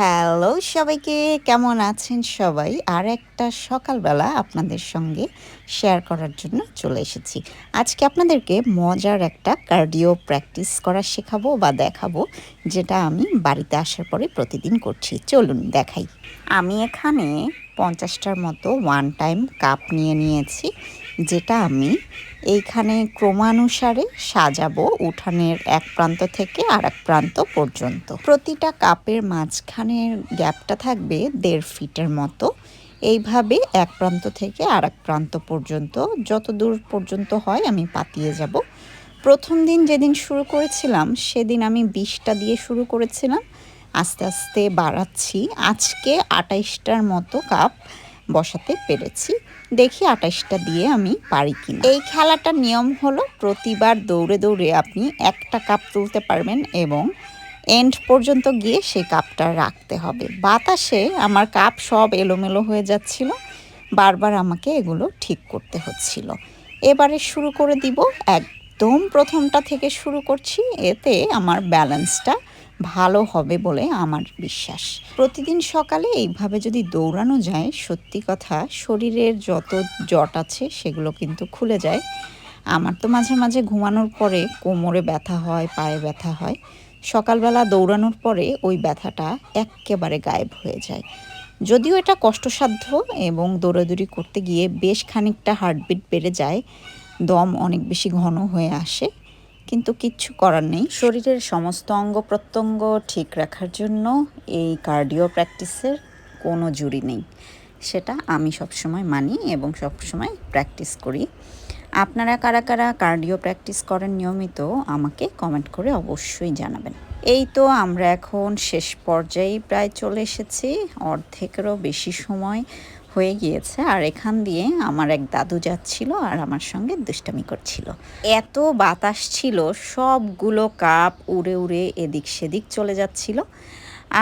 Hello সবাইকে, কেমন আছেন সবাই? আর একটা সকালবেলা আপনাদের সঙ্গে শেয়ার করার জন্য চলে এসেছি। আজকে আপনাদেরকে মজার একটা কার্ডিও প্র্যাকটিস করা শেখাবো বা দেখাবো, যেটা আমি বাড়িতে আসার পরে প্রতিদিন করছি। চলুন দেখাই। আমি এখানে পঞ্চাশটার মতো ওয়ান টাইম কাপ নিয়ে নিয়েছি। যেটা আমি এইখানে ক্রমানুসারে সাজাবো উঠানের এক প্রান্ত থেকে আর এক প্রান্ত পর্যন্ত। প্রতিটা কাপের মাঝখানের গ্যাপটা থাকবে দেড় ফিটের মতো। এইভাবে এক প্রান্ত থেকে আর এক প্রান্ত পর্যন্ত, যত দূর পর্যন্ত হয় আমি পাতিয়ে যাব। প্রথম দিন যেদিন শুরু করেছিলাম, সেদিন আমি বিশটা দিয়ে শুরু করেছিলাম। আস্তে আস্তে বাড়াচ্ছি। আজকে আটাইশটার মতো কাপ বসাতে পেরেছি। দেখি আটাইশটা দিয়ে আমি পারি কিনা। এই খেলাটার নিয়ম হলো প্রতিবার দৌড়ে দৌড়ে আপনি একটা কাপ তুলতে পারবেন এবং এন্ড পর্যন্ত গিয়ে সেই কাপটা রাখতে হবে। বাতাসে আমার কাপ সব এলোমেলো হয়ে যাচ্ছিল। বারবার আমাকে এগুলো ঠিক করতে হচ্ছিল। এবারে শুরু করে দিব। একদম প্রথমটা থেকে শুরু করছি। এতে আমার ব্যালেন্সটা ভালো হবে বলে আমার বিশ্বাস। প্রতিদিন সকালে এইভাবে যদি দৌড়ানো যায়, সত্যি কথা শরীরের যত জট আছে সেগুলো কিন্তু খুলে যায়। আমার তো মাঝে মাঝে ঘুমানোর পরে কোমরে ব্যথা হয়, পায়ে ব্যথা হয়। সকালবেলা দৌড়ানোর পরে ওই ব্যথাটা একেবারে গায়েব হয়ে যায়। যদিও এটা কষ্টসাধ্য এবং দৌড়াদৌড়ি করতে গিয়ে বেশ খানিকটা হার্টবিট বেড়ে যায়, দম অনেক বেশি ঘন হয়ে আসে। কিন্তু কিচ্ছু করার নেই। শরীরের সমস্ত অঙ্গ প্রত্যঙ্গ ঠিক রাখার জন্য এই কার্ডিও প্র্যাকটিসের কোনো জুড়ি নেই। সেটা আমি সবসময় মানি এবং সবসময় প্র্যাকটিস করি। আপনারা কারা কারা কার্ডিও প্র্যাকটিস করেন নিয়মিত আমাকে কমেন্ট করে অবশ্যই জানাবেন। এই তো আমরা এখন শেষ পর্যায়ে প্রায় চলে এসেছি, অর্ধেকেরও বেশি সময় হয়ে গিয়েছে আর এখান দিয়ে আমার এক দাদু যাচ্ছিল আর আমার সঙ্গে দুষ্টামি করছিল। এত বাতাস ছিল, সবগুলো কাপ উড়ে উড়ে এদিক সেদিক চলে যাচ্ছিল।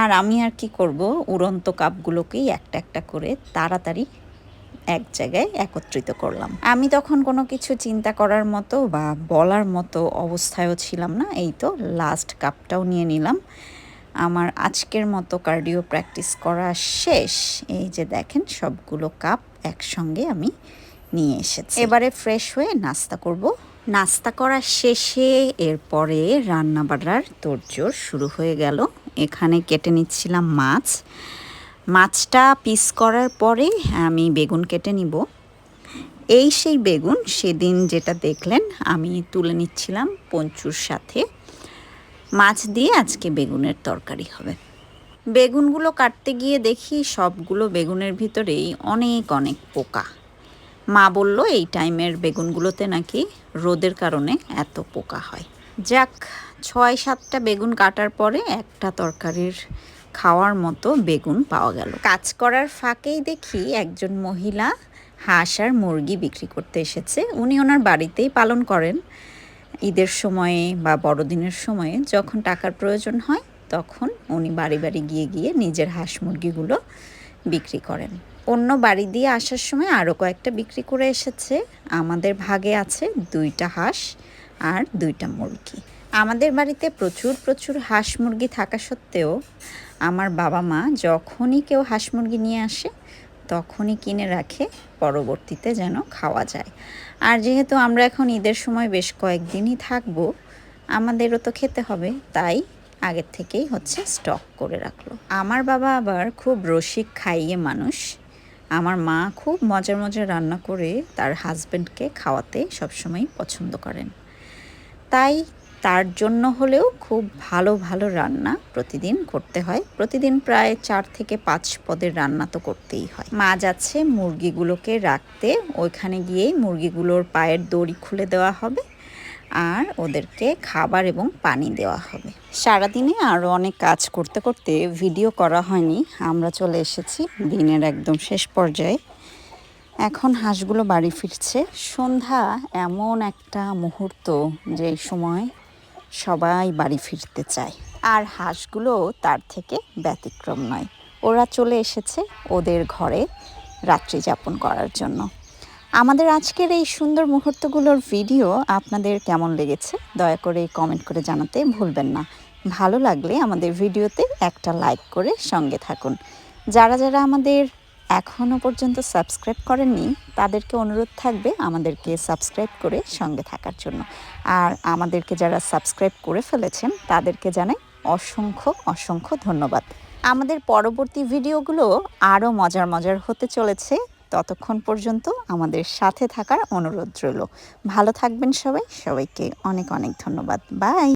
আর আমি আর কি করব, উড়ন্ত কাপগুলোকেই একটা একটা করে তাড়াতাড়ি এক জায়গায় একত্রিত করলাম। আমি তখন কোনো কিছু চিন্তা করার মতো বা বলার মতো অবস্থায়ও ছিলাম না। এই তো লাস্ট কাপটাও নিয়ে নিলাম। আমার আজকের মতো কার্ডিও প্র্যাকটিস করা শেষ। এই যে দেখেন, সবগুলো কাপ একসঙ্গে আমি নিয়ে এসেছি। এবারে ফ্রেশ হয়ে নাস্তা করব। নাস্তা করা শেষে এরপরে রান্না বাড়ার তোড়জোড় শুরু হয়ে গেল। এখানে কেটে নিচ্ছিলাম মাছ। মাছটা পিস করার পরে আমি বেগুন কেটে নিব। এই সেই বেগুন সেদিন যেটা দেখলেন, আমি তুলে নিচ্ছিলাম পঞ্চুর সাথে। মাছ দিয়ে আজকে বেগুনের তরকারি হবে। বেগুনগুলো কাটতে গিয়ে দেখি সবগুলো বেগুনের ভিতরেই অনেক অনেক পোকা। মা বলল, এই টাইমের বেগুনগুলোতে নাকি রোদের কারণে এত পোকা হয়। যাক, ছয় সাতটা বেগুন কাটার পরে একটা তরকারির খাওয়ার মতো বেগুন পাওয়া গেল। কাজ করার ফাঁকেই দেখি একজন মহিলা হাঁস আর মুরগি বিক্রি করতে এসেছে। উনি ওনার বাড়িতেই পালন করেন। ঈদের সময়ে বা বড়দিনের সময়ে যখন টাকার প্রয়োজন হয়, তখন উনি বাড়ি বাড়ি গিয়ে গিয়ে নিজের হাঁস মুরগিগুলো বিক্রি করেন। অন্য বাড়ি দিয়ে আসার সময় আরও কয়েকটা বিক্রি করে এসেছে। আমাদের ভাগে আছে দুইটা হাঁস আর দুইটা মুরগি। আমাদের বাড়িতে প্রচুর প্রচুর হাঁস মুরগি থাকা সত্ত্বেও আমার বাবা মা যখনই কেউ হাঁস মুরগি নিয়ে আসে, তখনই কিনে রাখে, পরবর্তীতে যেন খাওয়া যায়। আর যেহেতু আমরা এখন ঈদের সময় বেশ কয়েকদিনই থাকব, আমাদেরও তো খেতে হবে, তাই আগের থেকেই হচ্ছে স্টক করে রাখল। আমার বাবা আবার খুব রসিক খাইয়ে মানুষ। আমার মা খুব মজার মজার রান্না করে তার হাজব্যান্ডকে খাওয়াতে সবসময় পছন্দ করেন। তাই তার জন্য হলেও খুব ভালো ভালো রান্না প্রতিদিন করতে হয়। প্রতিদিন প্রায় চার থেকে পাঁচ পদের রান্না তো করতেই হয়। মা যাচ্ছে মুরগিগুলোকে রাখতে ওইখানে গিয়েই মুরগিগুলোর পায়ের দড়ি খুলে দেওয়া হবে আর ওদেরকে খাবার এবং পানি দেওয়া হবে। সারাদিনে আরও অনেক কাজ করতে করতে ভিডিও করা হয়নি। আমরা চলে এসেছি দিনের একদম শেষ পর্যায়ে। এখন হাঁসগুলো বাড়ি ফিরছে। সন্ধ্যা এমন একটা মুহূর্ত যে সময় সবাই বাড়ি ফিরতে চায়। আর হাঁসগুলো তার থেকে ব্যতিক্রম নয়। ওরা চলে এসেছে ওদের ঘরে রাত্রি যাপন করার জন্য। আমাদের আজকের এই সুন্দর মুহূর্তগুলোর ভিডিও আপনাদের কেমন লেগেছে, দয়া করে কমেন্ট করে জানাতে ভুলবেন না। ভালো লাগলে আমাদের ভিডিওতে একটা লাইক করে সঙ্গে থাকুন। যারা যারা আমাদের এখনও পর্যন্ত সাবস্ক্রাইব করেননি, তাদেরকে অনুরোধ থাকবে আমাদেরকে সাবস্ক্রাইব করে সঙ্গে থাকার জন্য। আর আমাদেরকে যারা সাবস্ক্রাইব করে ফেলেছেন, তাদেরকে জানাই অসংখ্য অসংখ্য ধন্যবাদ। আমাদের পরবর্তী ভিডিওগুলো আরও মজার মজার হতে চলেছে। ততক্ষণ পর্যন্ত আমাদের সাথে থাকার অনুরোধ রইল। ভালো থাকবেন সবাই। সবাইকে অনেক অনেক ধন্যবাদ। বাই।